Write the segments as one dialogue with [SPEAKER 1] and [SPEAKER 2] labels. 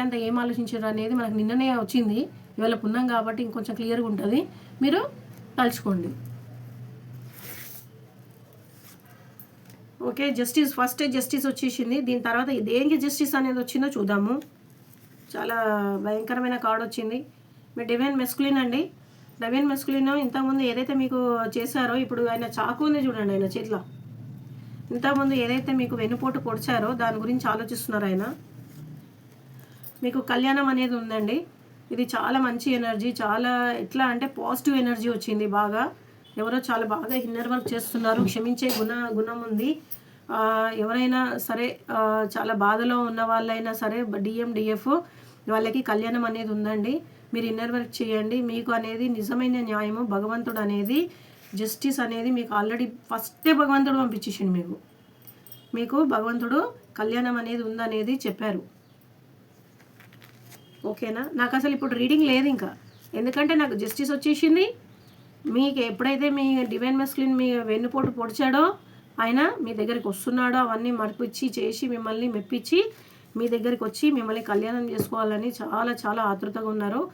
[SPEAKER 1] అంతా ఏం ఆలోచించారు అనేది మనకు నిన్ననే వచ్చింది. ఇవాళ పున్నాం కాబట్టి ఇంకొంచెం క్లియర్గా ఉంటుంది. మీరు తలుచుకోండి. ఓకే జస్టిస్ ఫస్ట్ జస్టిస్ వచ్చేసింది. దీని తర్వాత దేనికి జస్టిస్ అనేది వచ్చిందో చూద్దాము. చాలా భయంకరమైన కార్డ్ వచ్చింది. మీ డివైన్ మెస్కులిన్ అండి. డివైన్ మెస్కులిన్ ఇంతకుముందు ఏదైతే మీకు చేశారో ఇప్పుడు ఆయన చాకు ఉంది చూడండి ఆయన చేతిలో. ఇంతకుముందు ఏదైతే మీకు వెన్నుపోటు పొడిచారో దాని గురించి ఆలోచిస్తున్నారు ఆయన. మీకు కళ్యాణం అనేది ఉందండి. ఇది చాలా మంచి ఎనర్జీ చాలా ఎట్లా అంటే పాజిటివ్ ఎనర్జీ వచ్చింది బాగా. ఎవరో చాలా బాగా ఇన్నర్ వర్క్ చేస్తున్నారు క్షమించే గుణ గుణం ఉంది. ఎవరైనా సరే చాలా బాధలో ఉన్న వాళ్ళైనా సరే డిఎం డిఎఫ్ వాళ్ళకి కళ్యాణం అనేది ఉందండి. మీరు ఇన్నర్ వర్క్ చేయండి. మీకు అనేది నిజమైన న్యాయము భగవంతుడు అనేది జస్టిస్ అనేది మీకు ఆల్రెడీ ఫస్టే భగవంతుడు పంపించేసిండు మీకు. మీకు భగవంతుడు కళ్యాణం అనేది ఉందనేది చెప్పారు. ఓకేనా? నాకు అసలు ఇప్పుడు రీడింగ్ లేదు ఇంకా. ఎందుకంటే నాకు జస్టిస్ వచ్చేసింది. మీకు ఎప్పుడైతే మీ డివైన్ మెస్క్లిన్ మీ వెన్నుపోటు పొడిచాడో ఆయన మీ దగ్గరికి వస్తున్నాడో. అవన్నీ మరిపించి చేసి మిమ్మల్ని మెప్పించి మీ దగ్గరికి వచ్చి మిమ్మల్ని కళ్యాణం చేసుకోవాలని చాలా చాలా ఆతృతగా ఉన్నారు.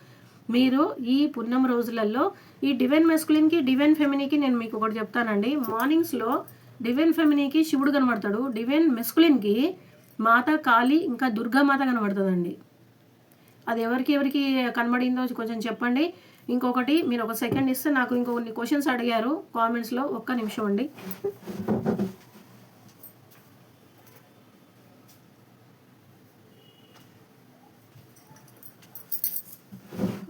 [SPEAKER 1] మీరు ఈ పున్నం రోజులలో ఈ డివైన్ మెస్కులిన్కి డివైన్ ఫెమినీకి నేను మీకు ఒకటి చెప్తానండి. మార్నింగ్స్లో డివైన్ ఫెమినీకి శివుడు కనబడతాడు. డివైన్ మెస్కులిన్కి మాత కాళీ ఇంకా దుర్గామాత కనబడుతుందండి. అది ఎవరికి ఎవరికి కనబడిందో కొంచెం చెప్పండి. ఇంకొకటి మీరు ఒక సెకండ్ ఇస్తే నాకు ఇంకొన్ని క్వశ్చన్స్ అడిగారు. కామెంట్స్లో ఒక్క నిమిషం అండి.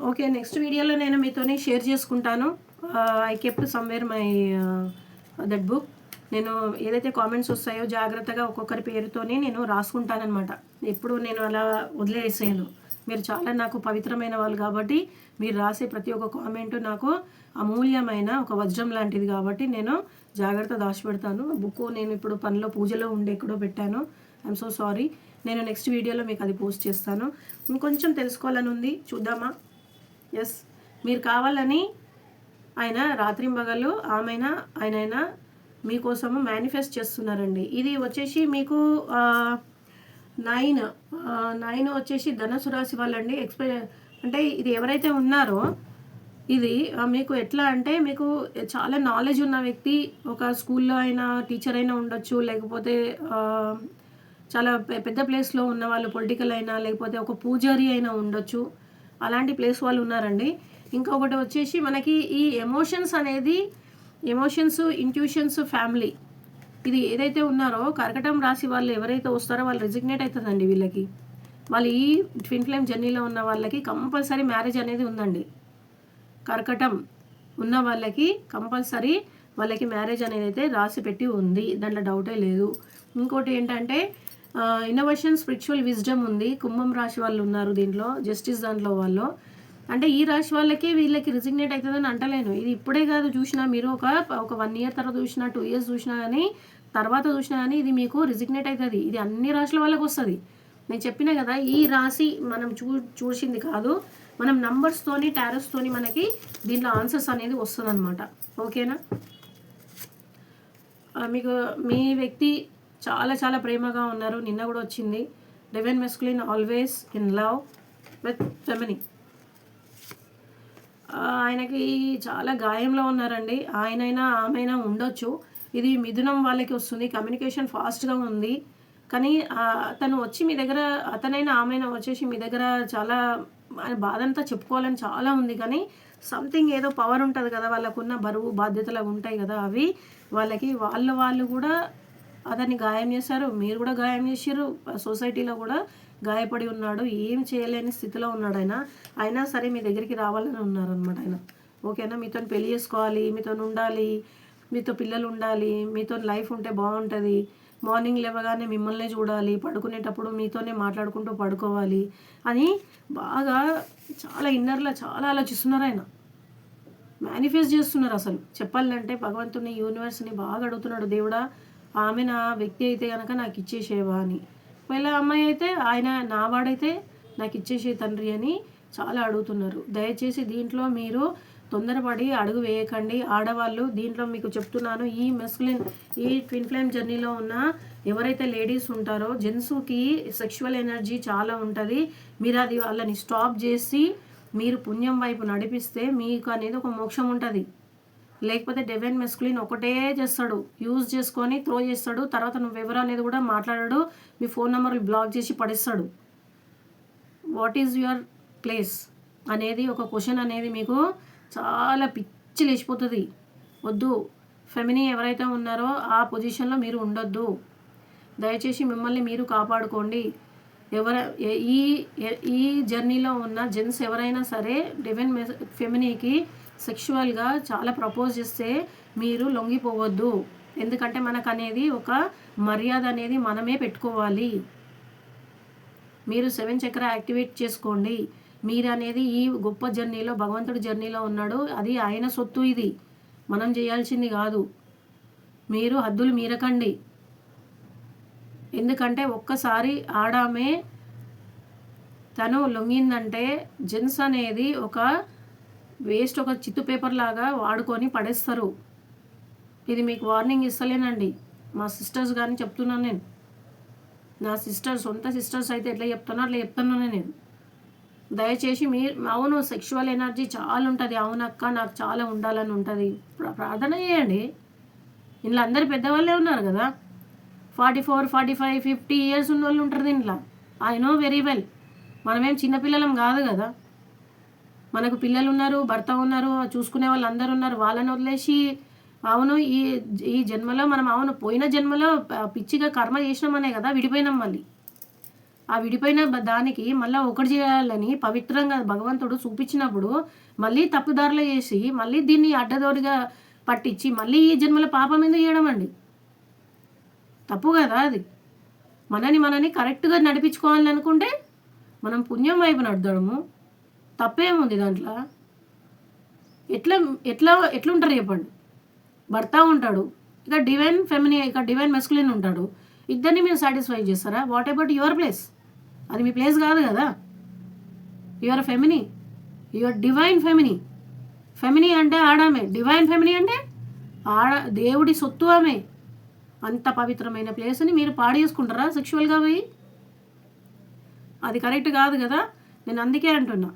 [SPEAKER 1] ఓకే నెక్స్ట్ వీడియోలో నేను మీతోని షేర్ చేసుకుంటాను. I kept somewhere my that book నేను ఏదైతే కామెంట్స్ వస్తాయో జాగ్రత్తగా ఒక్కొక్కరి పేరుతోనే నేను రాసుకుంటానమాట ఎప్పుడు నేను అలా వదిలేసేయను. మీరు చాలా నాకు పవిత్రమైన వాళ్ళు కాబట్టి మీరు రాసే ప్రతి ఒక్క కామెంట్ నాకు అమూల్యమైన ఒక వజ్రం లాంటిది కాబట్టి నేను జాగ్రత్త దాచిపెడతాను. బుక్ నేను ఇప్పుడు పనిలో పూజలో ఉండి ఎక్కడో పెట్టాను. ఐఎమ్ సో సారీ నేను నెక్స్ట్ వీడియోలో మీకు అది పోస్ట్ చేస్తాను. ఇంకొంచెం తెలుసుకోవాలని ఉంది. చూద్దామా? ఎస్ మీరు కావాలని ఆయన రాత్రింబగళ్ళు ఆమెనా ఆయనైనా మీకోసము మేనిఫెస్ట్ చేస్తున్నారండి. ఇది వచ్చేసి మీకు నైన్ నైన్ వచ్చేసి ధనుసు రాశి వాళ్ళండి. ఎక్స్పె అంటే ఇది ఎవరైతే ఉన్నారో ఇది మీకు ఎట్లా అంటే మీకు చాలా నాలెడ్జ్ ఉన్న వ్యక్తి ఒక స్కూల్లో అయినా టీచర్ అయినా ఉండొచ్చు. లేకపోతే చాలా పెద్ద ప్లేస్లో ఉన్న వాళ్ళు పొలిటికల్ అయినా లేకపోతే ఒక పూజారి అయినా ఉండొచ్చు. అలాంటి ప్లేస్ వాళ్ళు ఉన్నారండి. ఇంకొకటి వచ్చేసి మనకి ఈ ఎమోషన్స్ అనేది ఎమోషన్స్ ఇంట్యూషన్స్ ఫ్యామిలీ ఇది ఏదైతే ఉన్నారో కర్కటం రాశి వాళ్ళు ఎవరైతే వస్తారో వాళ్ళు రిజిగ్నేట్ అవుతుందండి వీళ్ళకి. వాళ్ళు ఈ ట్విన్ ఫ్లేమ్ జర్నీలో ఉన్న వాళ్ళకి కంపల్సరీ మ్యారేజ్ అనేది ఉందండి. కర్కటం ఉన్న వాళ్ళకి కంపల్సరీ వాళ్ళకి మ్యారేజ్ అనేది అయితే రాసి పెట్టి ఉంది. దాంట్లో డౌటే లేదు. ఇంకోటి ఏంటంటే ఇన్నోవేషన్ స్పిరిచువల్ విజ్డమ్ ఉంది. కుంభం రాశి వాళ్ళు ఉన్నారు దీంట్లో జస్టిస్ దాంట్లో వాళ్ళు. అంటే ఈ రాశి వాళ్ళకి వీళ్ళకి రిజిగ్నేట్ అవుతుందని అంటలేను. ఇది ఇప్పుడే కాదు చూసినా మీరు ఒక ఒక వన్ ఇయర్ తర్వాత చూసినా టూ ఇయర్స్ చూసినా కానీ తర్వాత చూసినా కానీ ఇది మీకు రిజిగ్నేట్ అవుతుంది. ఇది అన్ని రాశుల వాళ్ళకి వస్తుంది. నేను చెప్పిన కదా ఈ రాశి మనం చూ చూసింది కాదు. మనం నంబర్స్తోని టారస్తోని మనకి దీంట్లో ఆన్సర్స్ అనేది వస్తుంది అనమాట ఓకేనా మీకు మీ వ్యక్తి చాలా చాలా ప్రేమగా ఉన్నారు. నిన్న కూడా వచ్చింది. Divine masculine always in love with feminine ఆయనకి చాలా గాయంలో ఉన్నారండి. ఆయనైనా ఆమెనా ఉండొచ్చు. ఇది మిథునం వాళ్ళకి వస్తుంది. కమ్యూనికేషన్ ఫాస్ట్గా ఉంది. కానీ అతను వచ్చి మీ దగ్గర అతనైనా ఆమెనా వచ్చేసి మీ దగ్గర చాలా ఆయన చెప్పుకోవాలని చాలా ఉంది. కానీ సంథింగ్ ఏదో పవర్ ఉంటుంది కదా వాళ్ళకున్న బరువు బాధ్యతలు ఉంటాయి కదా అవి వాళ్ళకి వాళ్ళ వాళ్ళు కూడా అతన్ని గాయం చేశారు. మీరు కూడా గాయం చేశారు సొసైటీలో కూడా గాయపడి ఉన్నాడు ఏం చేయలేని స్థితిలో ఉన్నాడు ఆయన. అయినా సరే మీ దగ్గరికి రావాలని ఉన్నారనమాట ఆయన. ఓకేనా మీతో పెళ్ళి చేసుకోవాలి మీతో ఉండాలి మీతో పిల్లలు ఉండాలి మీతో లైఫ్ ఉంటే బాగుంటుంది. మార్నింగ్ లేవగానే మిమ్మల్నే చూడాలి పడుకునేటప్పుడు మీతోనే మాట్లాడుకుంటూ పడుకోవాలి అని బాగా చాలా ఇన్నర్లో చాలా ఆలోచిస్తున్నారు ఆయన. మేనిఫెస్ట్ చేస్తున్నారు అసలు. చెప్పాలంటే భగవంతుని యూనివర్స్ని బాగా అడుగుతున్నాడు దేవుడా ఆమె నా వ్యక్తి అయితే కనుక నాకు ఇచ్చేసేవా అని. ఒకవేళ అమ్మాయి అయితే ఆయన నా వాడైతే నాకు ఇచ్చేసే తండ్రి అని చాలా అడుగుతున్నారు. దయచేసి దీంట్లో మీరు తొందరపడి అడుగు వేయకండి. ఆడవాళ్ళు దీంట్లో మీకు చెప్తున్నాను ఈ మెస్కులిన్ ఈ ట్విన్ ఫ్లేమ్ జర్నీలో ఉన్న ఎవరైతే లేడీస్ ఉంటారో జెంట్స్కి సెక్షువల్ ఎనర్జీ చాలా ఉంటుంది. మీరు అది వాళ్ళని స్టాప్ చేసి మీరు పుణ్యం వైపు నడిపిస్తే మీకు అనేది ఒక మోక్షం ఉంటుంది. లేకపోతే డెవెన్ మెస్కులిన్ ఒకటే చేస్తాడు. యూజ్ చేసుకొని త్రో చేస్తాడు. తర్వాత నువ్వు ఎవరు అనేది కూడా మాట్లాడాడు. మీ ఫోన్ నెంబర్లు బ్లాక్ చేసి పడేస్తాడు. వాట్ ఈజ్ యువర్ ప్లేస్ అనేది ఒక క్వశ్చన్ అనేది మీకు చాలా పిచ్చి లేచిపోతుంది. వద్దు. ఫెమినీ ఎవరైతే ఉన్నారో ఆ పొజిషన్లో మీరు ఉండొద్దు. దయచేసి మిమ్మల్ని మీరు కాపాడుకోండి. ఎవర ఈ ఈ జర్నీలో ఉన్న జెంట్స్ ఎవరైనా సరే డివెన్ ఫెమినీకి సెక్షువల్గా చాలా ప్రపోజ్ చేస్తే మీరు లొంగిపోవద్దు. ఎందుకంటే మనకు అనేది ఒక మర్యాద అనేది మనమే పెట్టుకోవాలి. మీరు సెవెన్ చక్ర యాక్టివేట్ చేసుకోండి. మీరు అనేది ఈ గొప్ప జర్నీలో భగవంతుడి జర్నీలో ఉన్నాడు. అది ఆయన సొత్తు ఇది. మనం చేయాల్సింది కాదు. మీరు హద్దులు మీరకండి. ఎందుకంటే ఒక్కసారి ఆడామే తను లొంగిందంటే జెన్స్ అనేది ఒక వేస్ట్ ఒక చిత్తు పేపర్ లాగా వాడుకొని పడేస్తారు. ఇది మీకు వార్నింగ్ ఇస్తలేనండి. మా సిస్టర్స్ కానీ చెప్తున్నాను నేను. నా సిస్టర్స్ సొంత సిస్టర్స్ అయితే ఎట్లా చెప్తున్నా అట్లా చెప్తున్నాను నేను. దయచేసి మీరు అవును సెక్షువల్ ఎనర్జీ చాలా ఉంటుంది అవునక్క నాకు చాలా ఉండాలని ఉంటుంది. ప్రార్థన చేయండి. ఇంట్లో అందరు పెద్దవాళ్ళే ఉన్నారు కదా. Forty four forty five fifty years ఉన్న వాళ్ళు ఉంటారు దీంట్లో. I know very well. మనమేం చిన్నపిల్లలం కాదు కదా. మనకు పిల్లలు ఉన్నారు భర్త ఉన్నారు చూసుకునే వాళ్ళు అందరు ఉన్నారు వాళ్ళని వదిలేసి అవును ఈ ఈ జన్మలో మనం అవును పోయిన జన్మలో పిచ్చిగా కర్మ చేసినామనే కదా విడిపోయినాం మళ్ళీ. ఆ విడిపోయిన దానికి మళ్ళీ ఒకటి చేయాలని పవిత్రంగా భగవంతుడు చూపించినప్పుడు మళ్ళీ తప్పుదారులు చేసి మళ్ళీ దీన్ని అడ్డదోడిగా పట్టించి మళ్ళీ ఈ జన్మలో పాపం ఎందుకు చేయడం అండి? తప్పు కదా అది. మనని మనని కరెక్ట్గా నడిపించుకోవాలని అనుకుంటే మనం పుణ్యం వైపు నడదడము తప్పేముంది దాంట్లో? ఎట్లా ఎట్లా ఎట్లుంటారు చెప్పండి. భర్త ఉంటాడు ఇక డివైన్ ఫెమిని ఇక డివైన్ మెస్కులిన్ ఉంటాడు. ఇద్దరిని మీరు సాటిస్ఫై చేస్తారా? వాట్ అబౌట్ యువర్ ప్లేస్ అది మీ ప్లేస్ కాదు కదా. Your feminine your divine feminine feminine అంటే ఆడామే. డివైన్ ఫెమిని అంటే ఆడ దేవుడి సొత్తు ఆమె. అంత పవిత్రమైన ప్లేస్ని మీరు పాడు చేసుకుంటారా సెక్షువల్గా పోయి? అది కరెక్ట్ కాదు కదా. నేను అందుకే అంటున్నా.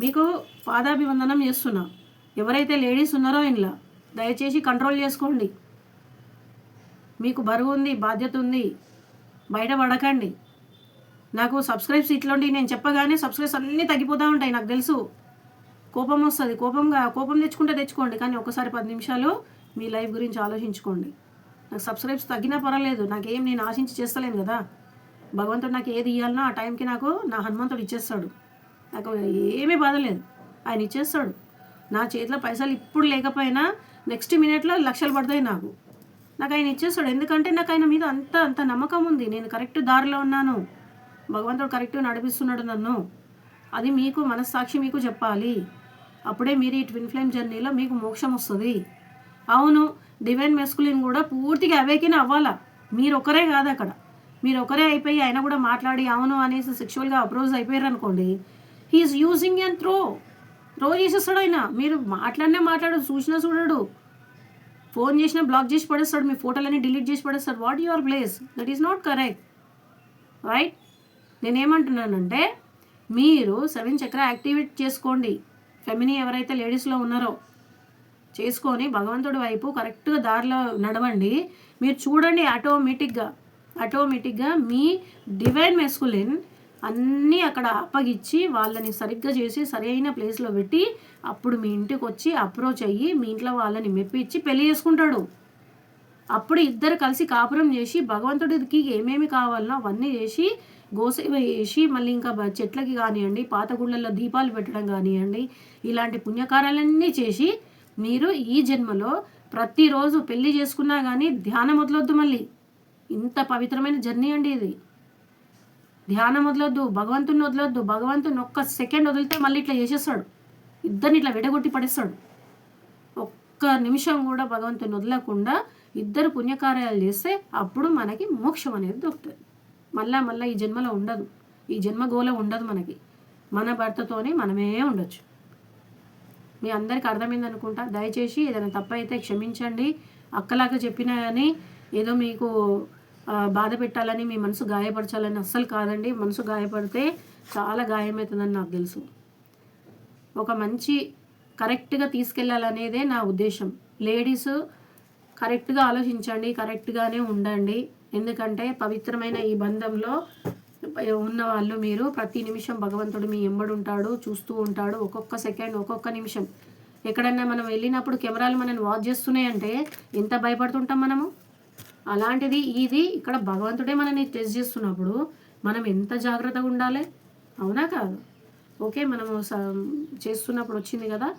[SPEAKER 1] మీకు పాదాభివందనం చేస్తున్నా. ఎవరైతే లేడీస్ ఉన్నారో ఇంట్లో దయచేసి కంట్రోల్ చేసుకోండి. మీకు బరువు ఉంది బాధ్యత ఉంది బయట పడకండి. నాకు సబ్స్క్రైబ్స్ ఇట్లాంటివి నేను చెప్పగానే సబ్స్క్రైబ్స్ అన్నీ తగ్గిపోతూ ఉంటాయి నాకు తెలుసు. కోపం వస్తుంది కోపంగా కోపం తెచ్చుకుంటే తెచ్చుకోండి కానీ ఒకసారి పది నిమిషాలు మీ లైఫ్ గురించి ఆలోచించుకోండి. నాకు సబ్స్క్రైబ్స్ తగ్గినా పర్వాలేదు నాకేం నేను ఆశించి చేస్తలేను కదా. భగవంతుడు నాకు ఏది ఇవ్వాలన్నా ఆ టైంకి నాకు నా హనుమంతుడు ఇచ్చేస్తాడు. నాకు ఏమీ బాధ లేదు. ఆయన ఇచ్చేస్తాడు. నా చేతిలో పైసలు ఇప్పుడు లేకపోయినా నెక్స్ట్ మినిట్లో లక్షలు పడతాయి నాకు. నాకు ఆయన ఇచ్చేస్తాడు. ఎందుకంటే నాకు ఆయన మీద అంత అంత నమ్మకం ఉంది. నేను కరెక్ట్ దారిలో ఉన్నాను. భగవంతుడు కరెక్ట్గా నడిపిస్తున్నాడు నన్ను. అది మీకు మనస్సాక్షి మీకు చెప్పాలి. అప్పుడే మీరు ఈ ట్విన్ ఫ్లేమ్ జర్నీలో మీకు మోక్షం వస్తుంది. అవును డివైన్ మెస్కులిన్ కూడా పూర్తిగా అవేకిన అవ్వాలా? మీరు ఒకరే కాదు అక్కడ. మీరు ఒకరే అయిపోయి ఆయన కూడా మాట్లాడి అవును అనేసి సెక్షువల్గా అప్రోజ్ అయిపోయారు అనుకోండి he's using and throw throw చేసేస్తాడు ఆయన మీరు మాట్లాడినే మాట్లాడు చూసినా చూడడు. ఫోన్ చేసినా బ్లాక్ చేసి పడేస్తాడు మీ ఫోటోలన్నీ డిలీట్ చేసి పడేస్తాడు. What your place that is not correct right నేనేమంటున్నానంటే మీరు సెవెన్ చక్ర యాక్టివేట్ చేసుకోండి. ఫెమినీ ఎవరైతే లేడీస్లో ఉన్నారో చేసుకొని భగవంతుడి వైపు కరెక్ట్గా దారిలో నడవండి. మీరు చూడండి ఆటోమేటిక్గా ఆటోమేటిక్గా మీ డివైన్ మెస్కులిన్ అన్నీ అక్కడ అప్పగిచ్చి వాళ్ళని సరిగ్గా చేసి సరైన ప్లేస్లో పెట్టి అప్పుడు మీ ఇంటికి వచ్చి అప్రోచ్ అయ్యి మీ ఇంట్లో వాళ్ళని మెప్పించి పెళ్ళి చేసుకుంటాడు. అప్పుడు ఇద్దరు కలిసి కాపురం చేసి భగవంతుడికి ఏమేమి కావాలనో అవన్నీ చేసి గోసేవ చేసి మళ్ళీ ఇంకా చెట్లకి కానివ్వండి పాత గుళ్ళల్లో దీపాలు పెట్టడం కానివ్వండి ఇలాంటి పుణ్యకార్యాలన్నీ చేసి మీరు ఈ జన్మలో ప్రతిరోజు పెళ్ళి చేసుకున్నా కానీ ధ్యానం వదలొద్దు మళ్ళీ. ఇంత పవిత్రమైన జర్నీ అండి ఇది. ధ్యానం వదలొద్దు భగవంతుని వదలొద్దు భగవంతుని ఒక్క సెకండ్ వదిలితే మళ్ళీ ఇట్లా చేసేస్తాడు. ఇద్దరిని ఇట్లా విడగొట్టి పడేస్తాడు. ఒక్క నిమిషం కూడా భగవంతుని వదలకుండా ఇద్దరు పుణ్యకార్యాలు చేస్తే అప్పుడు మనకి మోక్షం అనేది దొరుకుతుంది. మళ్ళా మళ్ళీ ఈ జన్మలో ఉండదు. ఈ జన్మ గోల ఉండదు మనకి. మన భర్తతోనే మనమే ఉండొచ్చు. మీ అందరికీ అర్థమైంది అనుకుంటా? దయచేసి ఏదైనా తప్పైతే అయితే క్షమించండి. అక్కలాగా చెప్పినా కానీ ఏదో మీకు బాధ పెట్టాలని మీ మనసు గాయపరచాలని అస్సలు కాదండి. మనసు గాయపడితే చాలా గాయమవుతుందని నాకు తెలుసు. ఒక మంచి కరెక్ట్గా తీసుకెళ్ళాలనేదే నా ఉద్దేశం. లేడీస్ కరెక్ట్గా ఆలోచించండి కరెక్ట్గానే ఉండండి. ఎందుకంటే పవిత్రమైన ఈ బంధంలో ఉన్న వాళ్ళు మీరు ప్రతి నిమిషం భగవంతుడు మీ ఎంబడుంటాడు చూస్తూ ఉంటాడు. ఒక్కొక్క సెకండ్ ఒక్కొక్క నిమిషం. ఎక్కడన్నా మనం వెళ్ళినప్పుడు కెమెరాలు మనల్ని వాచ్ చేస్తున్నాయంటే ఎంత భయపడుతుంటాం మనము? అలాంటిది ఇది ఇక్కడ భగవంతుడే మనల్ని టెస్ట్ చేస్తున్నప్పుడు మనం ఎంత జాగ్రత్తగా ఉండాలి? అవునా కాదు? ఓకే మనము స- చేస్తున్నప్పుడు వచ్చింది కదా?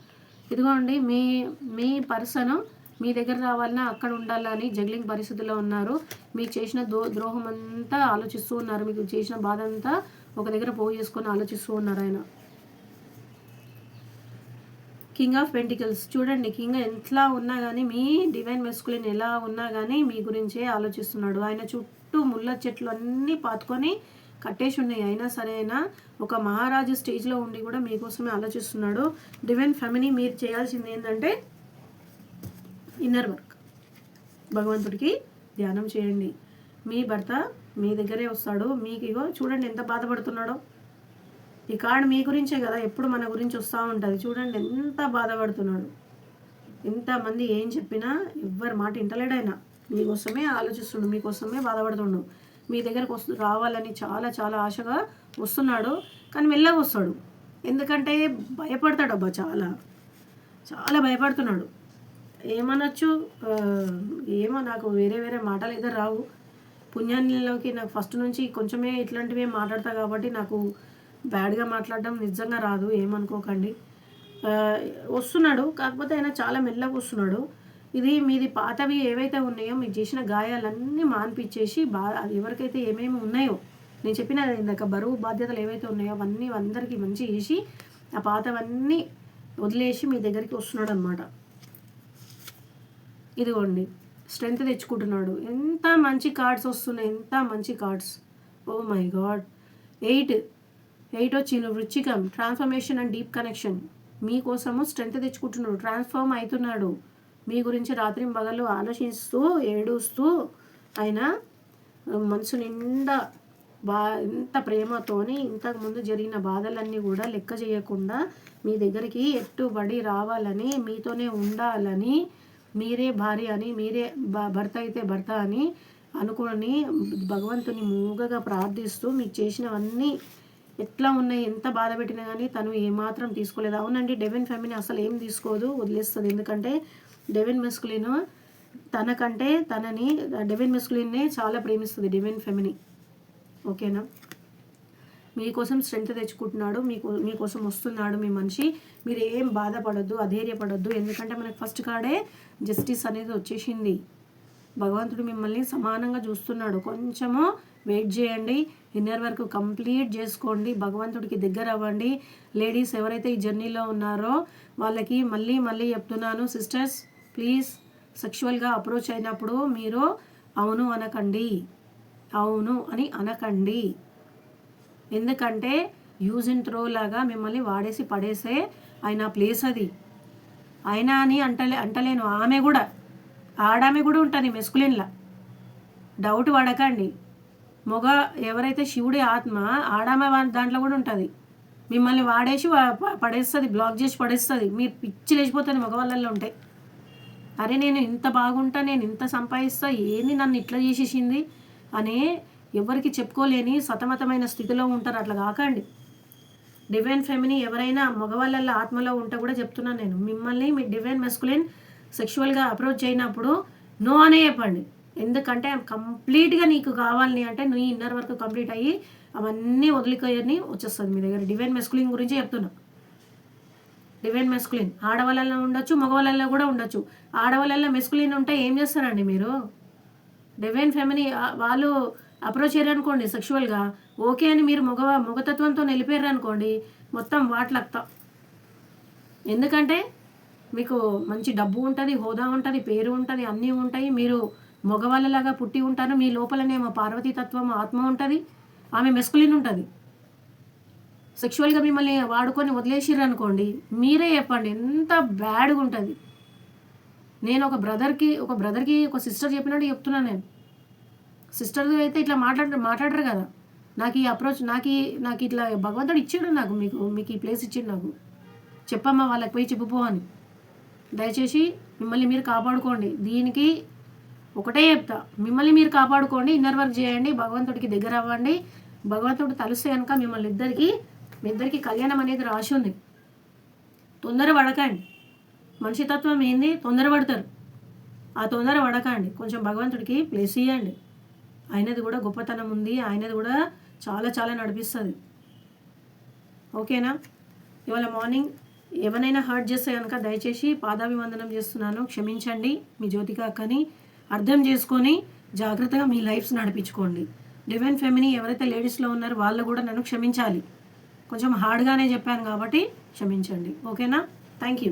[SPEAKER 1] ఇదిగోండి మీ మీ పర్సన్ మీ దగ్గర రావాలన్నా అక్కడ ఉండాలని జగ్లింగ్ పరిస్థితిలో ఉన్నారు. మీకు చేసిన దో ద్రోహం అంతా ఆలోచిస్తూ ఉన్నారు. మీకు చేసిన బాధ అంతా ఒక దగ్గర పోగు చేసుకొని ఆలోచిస్తూ ఉన్నారు ఆయన. కింగ్ ఆఫ్ పెంటికల్స్ చూడండి కింగ్ ఎంతలా ఉన్నా కానీ మీ డివైన్ మెస్కులిన్ ఎలా ఉన్నా కానీ మీ గురించే ఆలోచిస్తున్నాడు. ఆయన చుట్టూ ముళ్ళ చెట్లు అన్నీ పాతుకొని కట్టేసి ఉన్నాయి. అయినా సరే అయినా ఒక మహారాజు స్టేజ్లో ఉండి కూడా మీకోసమే ఆలోచిస్తున్నాడు. డివైన్ ఫ్యామిలీ మీరు చేయాల్సింది ఏంటంటే ఇన్నర్ వర్క్ భగవంతుడికి ధ్యానం చేయండి. మీ భర్త మీ దగ్గరే వస్తాడు. మీకు ఇగో చూడండి ఎంత బాధపడుతున్నాడో. ఈ కార్డ్ మీ గురించే కదా ఎప్పుడు మన గురించి వస్తూ ఉంటుంది. చూడండి ఎంత బాధపడుతున్నాడు. ఎంతమంది ఏం చెప్పినా ఎవ్వరి మాట ఇంటలేడైనా మీకోసమే ఆలోచిస్తుండు మీకోసమే బాధపడుతుండు. మీ దగ్గరకు వస్తు రావాలని చాలా చాలా ఆశగా వస్తున్నాడు కానీ మెల్లగా వస్తాడు. ఎందుకంటే భయపడతాడు అబ్బా చాలా. చాలా భయపడుతున్నాడు. ఏమనొచ్చు? ఏమో నాకు వేరే వేరే మాటలు ఏదో రావు. పుణ్యాన్నిలోకి నాకు ఫస్ట్ నుంచి కొంచెమే ఇట్లాంటివి మాట్లాడతా కాబట్టి నాకు బ్యాడ్గా మాట్లాడడం నిజంగా రాదు ఏమనుకోకండి. వస్తున్నాడు కాకపోతే ఆయన చాలా మెల్లగా వస్తున్నాడు. ఇది మీది పాతవి ఏవైతే ఉన్నాయో మీకు చేసిన గాయాలన్నీ మాన్పించేసి బా అది ఎవరికైతే ఏమేమి ఉన్నాయో నేను చెప్పిన ఇందాక బరువు బాధ్యతలు ఏవైతే ఉన్నాయో అవన్నీ అందరికీ మంచి చేసి ఆ పాతవన్నీ వదిలేసి మీ దగ్గరికి వస్తున్నాడు అనమాట ఇదిగోండి స్ట్రెంగ్త్ తెచ్చుకుంటున్నాడు. ఎంత మంచి కార్డ్స్ వస్తున్నాయి ఎంత మంచి cards. Oh my god. Eight eight వచ్చిండు వృచ్చికం ట్రాన్స్ఫర్మేషన్ అండ్ డీప్ కనెక్షన్ మీకోసము స్ట్రెంగ్త్ తెచ్చుకుంటున్నాడు. ట్రాన్స్ఫార్మ్ అవుతున్నాడు. మీ గురించి రాత్రి పగలు ఆలోచిస్తూ ఏడుస్తూ ఆయన మనసు నిండా బా ఎంత ప్రేమతోని ఇంతకుముందు జరిగిన బాధలన్నీ కూడా లెక్క చేయకుండా మీ దగ్గరికి ఎట్టుబడి రావాలని మీతోనే ఉండాలని మీరే భార్య అని మీరే భ- భర్త అయితే భర్త అని అనుకుని భగవంతుని మూగగా ప్రార్థిస్తూ మీకు చేసినవన్నీ ఎట్లా ఉన్నాయి ఎంత బాధ పెట్టినా కానీ తను ఏమాత్రం తీసుకోలేదు. అవునండి డెవిన్ ఫ్యామిలీ అసలు ఏం తీసుకోదు వదిలేస్తుంది. ఎందుకంటే డెవిన్ మెస్కులిన్ తనకంటే తనని డెవిన్ మెస్కులిన్నే చాలా ప్రేమిస్తుంది డెవిన్ ఫెమిని ఓకేనా? మీకోసం స్ట్రెంగ్త్ తెచ్చుకుంటున్నాడు మీకు మీకోసం వస్తున్నాడు మీ మనిషి. మీరు ఏం బాధపడద్దు అధైర్యపడద్దు. ఎందుకంటే మనకి ఫస్ట్ కాడే జస్టిస్ అనేది వచ్చేసింది. భగవంతుడు మిమ్మల్ని సమానంగా చూస్తున్నాడు. కొంచెము వెయిట్ చేయండి. ఇన్నర్ వర్క్ కంప్లీట్ చేసుకోండి. భగవంతుడికి దగ్గర అవ్వండి. లేడీస్ ఎవరైతే ఈ జర్నీలో ఉన్నారో వాళ్ళకి మళ్ళీ మళ్ళీ చెప్తున్నాను. సిస్టర్స్ ప్లీజ్ సెక్షువల్గా అప్రోచ్ అయినప్పుడు మీరు అవును అనకండి. అవును అని అనకండి. ఎందుకంటే యూజ్ అండ్ త్రో లాగా మిమ్మల్ని వాడేసి పడేసే ఆయన ప్లేస్ అది. ఆయన అని అంటలే అంటలేను. ఆమె కూడా ఆడామె కూడా ఉంటుంది మెస్కులిన్లా డౌట్ పడకండి. మొగ ఎవరైతే శివుడి ఆత్మ ఆడామె వారి దాంట్లో కూడా ఉంటుంది. మిమ్మల్ని వాడేసి పడేస్తుంది బ్లాక్ చేసి పడేస్తుంది. మీరు పిచ్చి లేచిపోతుంది మగవాళ్ళల్లో ఉంటాయి. అరే నేను ఇంత బాగుంటా నేను ఇంత సంపాదిస్తా ఏంది నన్ను ఇట్లా చేసేసింది అని ఎవరికి చెప్పుకోలేని సతమతమైన స్థితిలో ఉంటారు. అట్లా కాకండి. డివైన్ ఫెమిని ఎవరైనా మగవాళ్ళల్లో ఆత్మలో ఉంటే కూడా చెప్తున్నాను నేను. మిమ్మల్ని మీ డివైన్ మెస్కులిన్ సెక్షువల్గా అప్రోచ్ అయినప్పుడు నో అనే చెప్పండి. ఎందుకంటే కంప్లీట్గా నీకు కావాలని అంటే నీ ఇన్నర్ వరకు కంప్లీట్ అయ్యి అవన్నీ వదిలిపోయని వచ్చేస్తుంది మీ దగ్గర. డివైన్ మెస్కులింగ్ గురించి చెప్తున్నా. డివైన్ మెస్కులిన్ ఆడవాళ్ళలో ఉండొచ్చు మగవాళ్ళల్లో కూడా ఉండొచ్చు. ఆడవాళ్ళల్లో మెస్కులిన్ ఉంటే ఏం చేస్తారండి మీరు? డివైన్ ఫ్యామిలీ వాళ్ళు అప్రోచ్ అనుకోండి సెక్షువల్గా ఓకే అని మీరు మగ మగతత్వంతో అనుకోండి మొత్తం వాట్లక్తా. ఎందుకంటే మీకు మంచి డబ్బు ఉంటుంది హోదా ఉంటుంది పేరు ఉంటుంది అన్నీ ఉంటాయి. మీరు మగవాళ్ళలాగా పుట్టి ఉంటారు మీ లోపలనేమో పార్వతీతత్వం ఆత్మ ఉంటుంది ఆమె మెస్కులిన్ ఉంటుంది. సెక్షువల్గా మిమ్మల్ని వాడుకొని వదిలేసిర్రు అనుకోండి మీరే చెప్పండి ఎంత బ్యాడ్గా ఉంటుంది. నేను ఒక బ్రదర్కి ఒక బ్రదర్కి ఒక సిస్టర్ చెప్పినట్టు చెప్తున్నాను నేను. సిస్టర్ అయితే ఇట్లా మాట్లాడ మాట్లాడరు కదా. నాకు ఈ అప్రోచ్ నాకు నాకు ఇట్లా భగవంతుడు ఇచ్చాడు నాకు మీకు మీకు ఈ ప్లేస్ ఇచ్చాడు నాకు. చెప్పమ్మా వాళ్ళకి పోయి చెప్పుపో అని. దయచేసి మిమ్మల్ని మీరు కాపాడుకోండి. దీనికి ఒకటే చెప్తా. మిమ్మల్ని మీరు కాపాడుకోండి ఇన్నర్ వర్క్ చేయండి భగవంతుడికి దగ్గర అవ్వండి. భగవంతుడు తలుస్తే కనుక మిమ్మల్ని ఇద్దరికి మీ ఇద్దరికి కళ్యాణం అనేది రాసి ఉంది. తొందర పడకండి మనిషి తత్వం ఏంది? తొందర పడతారు. ఆ తొందర పడకండి కొంచెం భగవంతుడికి ప్లేస్ ఇవ్వండి ఆయనది కూడా గొప్పతనం ఉంది. ఆయనది కూడా చాలా చాలా నడిపిస్తుంది. ఓకేనా? ఇవాళ మార్నింగ్ ఎవరైనా హర్ట్ చేస్తే కనుక దయచేసి పాదాభివందనం చేస్తున్నాను. క్షమించండి మీ జ్యోతిక అక్కని. అర్థం చేసుకొని జాగ్రత్తగా మీ లైఫ్స్ నడిపించుకోండి. డివైన్ ఫెమినీ ఎవరైతే లేడీస్లో ఉన్నారో వాళ్ళు కూడా నన్ను క్షమించాలి. కొంచెం హార్డ్గానే చెప్పాను కాబట్టి క్షమించండి. ఓకేనా థ్యాంక్ యూ